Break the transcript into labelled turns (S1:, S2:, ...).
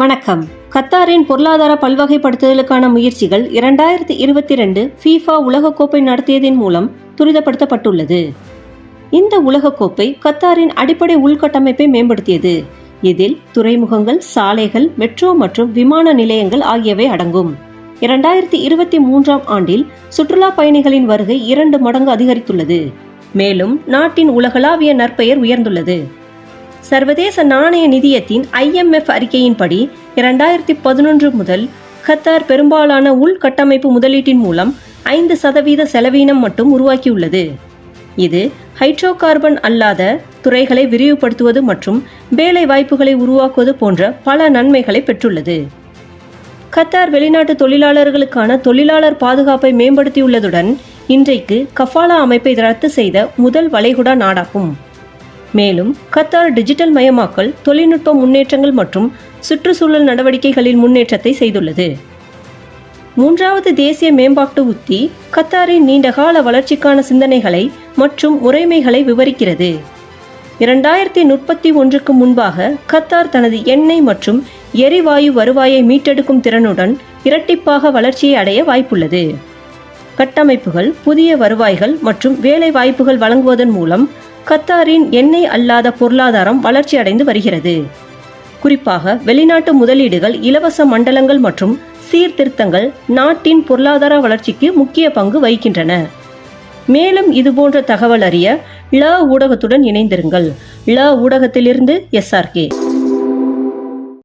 S1: வணக்கம். கத்தாரின் பொருளாதார பல்வகைப்படுத்துதலுக்கான முயற்சிகள் இரண்டாயிரத்தி இருபத்தி ரெண்டு ஃபீஃபா உலகக்கோப்பை நடத்தியதன் மூலம் துரிதப்படுத்தப்பட்டுள்ளது. இந்த உலகக்கோப்பை கத்தாரின் அடிப்படை உள்கட்டமைப்பை மேம்படுத்தியது. இதில் துறைமுகங்கள் சாலைகள் மெட்ரோ மற்றும் விமான நிலையங்கள் ஆகியவை அடங்கும். இரண்டாயிரத்தி இருபத்தி மூன்றாம் ஆண்டில் சுற்றுலா பயணிகளின் வருகை இரண்டு மடங்கு அதிகரித்துள்ளது. மேலும் நாட்டின் உலகளாவிய நற்பெயர் உயர்ந்துள்ளது. சர்வதேச நாணய நிதியத்தின் ஐஎம்எஃப் அறிக்கையின்படி இரண்டாயிரத்தி பதினொன்று முதல் கத்தார் பெரும்பாலான உள்கட்டமைப்பு முதலீட்டின் மூலம் ஐந்து சதவீத செலவீனம் மட்டும் உருவாக்கியுள்ளது. இது ஹைட்ரோ கார்பன் அல்லாத துறைகளை விரிவுபடுத்துவது மற்றும் வேலை வாய்ப்புகளை உருவாக்குவது போன்ற பல நன்மைகளை பெற்றுள்ளது. கத்தார் வெளிநாட்டு தொழிலாளர்களுக்கான தொழிலாளர் பாதுகாப்பை மேம்படுத்தியுள்ளதுடன் இன்றைக்கு கஃபாலா அமைப்பை ரத்து செய்த முதல் வளைகுடா நாடாகும். மேலும் கத்தார் டிஜிட்டல் மயமாக்கல் தொழில்நுட்ப முன்னேற்றங்கள் மற்றும் சுற்றுச்சூழல் நடவடிக்கைகளில் முன்னேற்றத்தை செய்துள்ளது. மூன்றாவது தேசிய மேம்பாட்டு உத்தி கத்தாரின் நீண்டகால வளர்ச்சிக்கான சிந்தனைகளை மற்றும் முறைமைகளை விவரிக்கிறது. இரண்டாயிரத்தி முப்பத்தி ஒன்றுக்கு முன்பாக கத்தார் தனது எண்ணெய் மற்றும் எரிவாயு வருவாயை மீட்டெடுக்கும் திறனுடன் இரட்டிப்பாக வளர்ச்சியை அடைய வாய்ப்புள்ளது. கட்டமைப்புகள் புதிய வருவாய்கள் மற்றும் வேலை வாய்ப்புகள் வழங்குவதன் மூலம் கத்தாரின் எண்ணெய் அல்லாத பொருளாதாரம் வளர்ச்சியடைந்து வருகிறது. குறிப்பாக வெளிநாட்டு முதலீடுகள் இலவச மண்டலங்கள் மற்றும் சீர்திருத்தங்கள் நாட்டின் பொருளாதார வளர்ச்சிக்கு முக்கிய பங்கு வகிக்கின்றன. மேலும் இதுபோன்ற தகவல் அறிய ல ஊடகத்துடன் இணைந்திருங்கள். ல ஊடகத்திலிருந்து எஸ்ஆர்கே